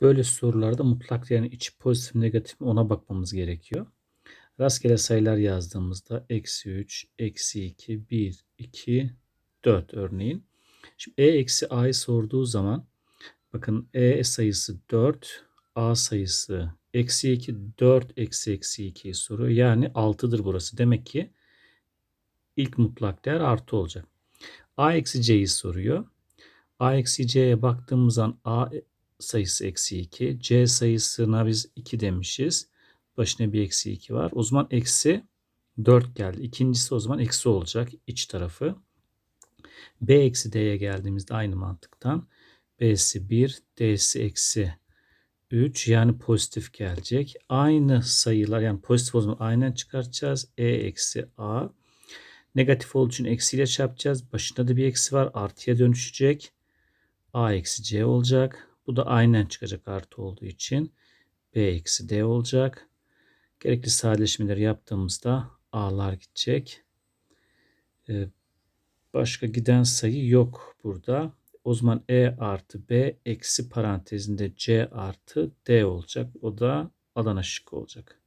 Böyle sorularda mutlak yani içi pozitif negatif ona bakmamız gerekiyor. Rastgele sayılar yazdığımızda eksi 3, eksi 2, 1, 2, 4 örneğin. Şimdi e eksi a'yı sorduğu zaman bakın e sayısı 4, a sayısı eksi 2, 4 eksi eksi 2'yi soruyor. Yani 6'dır burası. Demek ki ilk mutlak değer artı olacak. a eksi c'yi soruyor. a eksi c'ye baktığımız zaman a sayısı eksi 2. C sayısına biz 2 demişiz. Başına bir eksi 2 var. O zaman eksi 4 geldi. İkincisi o zaman eksi olacak iç tarafı. B eksi D'ye geldiğimizde aynı mantıktan. B'si 1, D'si eksi 3 yani pozitif gelecek. Aynı sayılar yani pozitif o zaman aynen çıkartacağız. E eksi A. Negatif olduğu için eksiyle çarpacağız. Başında da bir eksi var. Artıya dönüşecek. A eksi C olacak. Bu da aynen çıkacak artı olduğu için. B eksi D olacak. Gerekli sadeleşmeleri yaptığımızda A'lar gidecek. Ee, başka giden sayı yok burada. O zaman E artı B eksi parantezinde C artı D olacak. O da Adana şıkkı olacak.